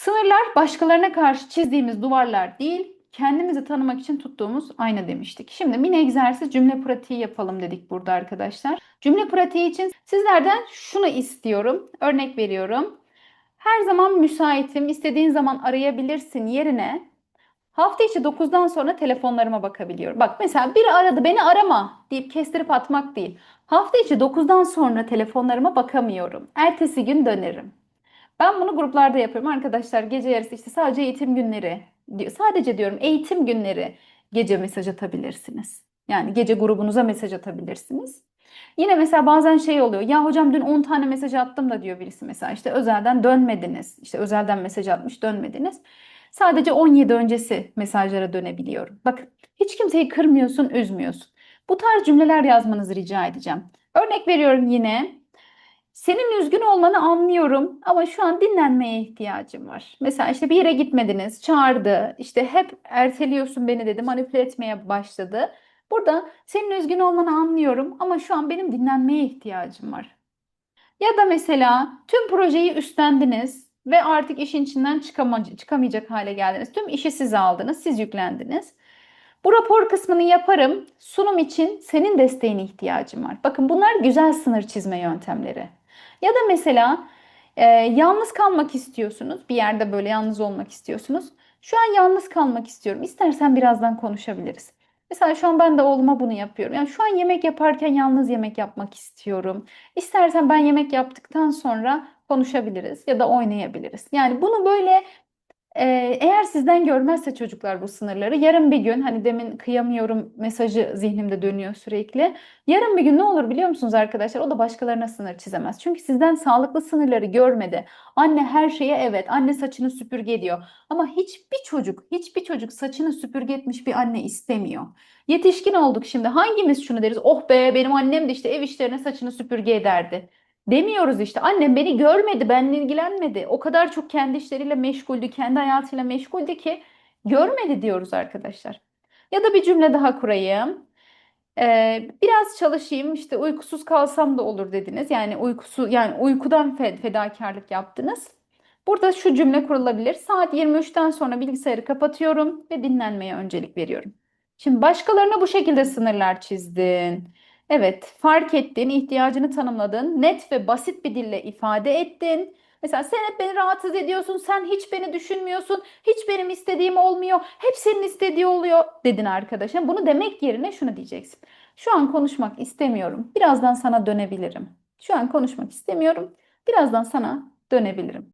Sınırlar başkalarına karşı çizdiğimiz duvarlar değil, kendimizi tanımak için tuttuğumuz ayna demiştik. Şimdi mini egzersiz cümle pratiği yapalım dedik burada arkadaşlar. Cümle pratiği için sizlerden şunu istiyorum. Örnek veriyorum. Her zaman müsaitim, istediğin zaman arayabilirsin yerine hafta içi 9'dan sonra telefonlarıma bakabiliyorum. Bak mesela biri aradı beni arama deyip kestirip atmak değil. Hafta içi 9'dan sonra telefonlarıma bakamıyorum. Ertesi gün dönerim. Ben bunu gruplarda yapıyorum arkadaşlar. Gece yarısı işte sadece eğitim günleri, sadece diyorum eğitim günleri gece mesaj atabilirsiniz. Yani gece grubunuza mesaj atabilirsiniz. Yine mesela bazen şey oluyor. Ya hocam dün 10 tane mesaj attım da diyor birisi mesela. İşte özelden dönmediniz. İşte özelden mesaj atmış dönmediniz. Sadece 17 öncesi mesajlara dönebiliyorum. Bakın hiç kimseyi kırmıyorsun, üzmüyorsun. Bu tarz cümleler yazmanızı rica edeceğim. Örnek veriyorum yine. Senin üzgün olmanı anlıyorum ama şu an dinlenmeye ihtiyacım var. Mesela işte bir yere gitmediniz, çağırdı, işte hep erteliyorsun beni dedi, manipüle etmeye başladı. Burada senin üzgün olmanı anlıyorum ama şu an benim dinlenmeye ihtiyacım var. Ya da mesela tüm projeyi üstlendiniz ve artık işin içinden çıkama- çıkamayacak hale geldiniz. Tüm işi siz aldınız, siz yüklendiniz. Bu rapor kısmını yaparım. Sunum için senin desteğine ihtiyacım var. Bakın bunlar güzel sınır çizme yöntemleri. Ya da mesela e, yalnız kalmak istiyorsunuz. Bir yerde böyle yalnız olmak istiyorsunuz. Şu an yalnız kalmak istiyorum. İstersen birazdan konuşabiliriz. Mesela şu an ben de oğluma bunu yapıyorum. Yani şu an yemek yaparken yalnız yemek yapmak istiyorum. İstersen ben yemek yaptıktan sonra konuşabiliriz ya da oynayabiliriz. Yani bunu böyle eğer sizden görmezse çocuklar bu sınırları yarın bir gün hani demin kıyamıyorum mesajı zihnimde dönüyor sürekli. Yarın bir gün ne olur biliyor musunuz arkadaşlar? O da başkalarına sınır çizemez. Çünkü sizden sağlıklı sınırları görmedi. Anne her şeye evet, anne saçını süpürge ediyor. Ama hiçbir çocuk, hiçbir çocuk saçını süpürge etmiş bir anne istemiyor. Yetişkin olduk şimdi. Hangimiz şunu deriz? Oh be benim annem de işte ev işlerine saçını süpürge ederdi. Demiyoruz işte. Annem beni görmedi, benimle ilgilenmedi. O kadar çok kendi işleriyle meşguldü, kendi hayatıyla meşguldü ki görmedi diyoruz arkadaşlar. Ya da bir cümle daha kurayım. Ee, biraz çalışayım, işte uykusuz kalsam da olur dediniz. Yani uykusu, yani uykudan fe- fedakarlık yaptınız. Burada şu cümle kurulabilir. Saat 23'ten sonra bilgisayarı kapatıyorum ve dinlenmeye öncelik veriyorum. Şimdi başkalarına bu şekilde sınırlar çizdin. Evet, fark ettin, ihtiyacını tanımladın, net ve basit bir dille ifade ettin. Mesela sen hep beni rahatsız ediyorsun, sen hiç beni düşünmüyorsun, hiç benim istediğim olmuyor, hep senin istediği oluyor dedin arkadaşa. Bunu demek yerine şunu diyeceksin. Şu an konuşmak istemiyorum, birazdan sana dönebilirim. Şu an konuşmak istemiyorum, birazdan sana dönebilirim.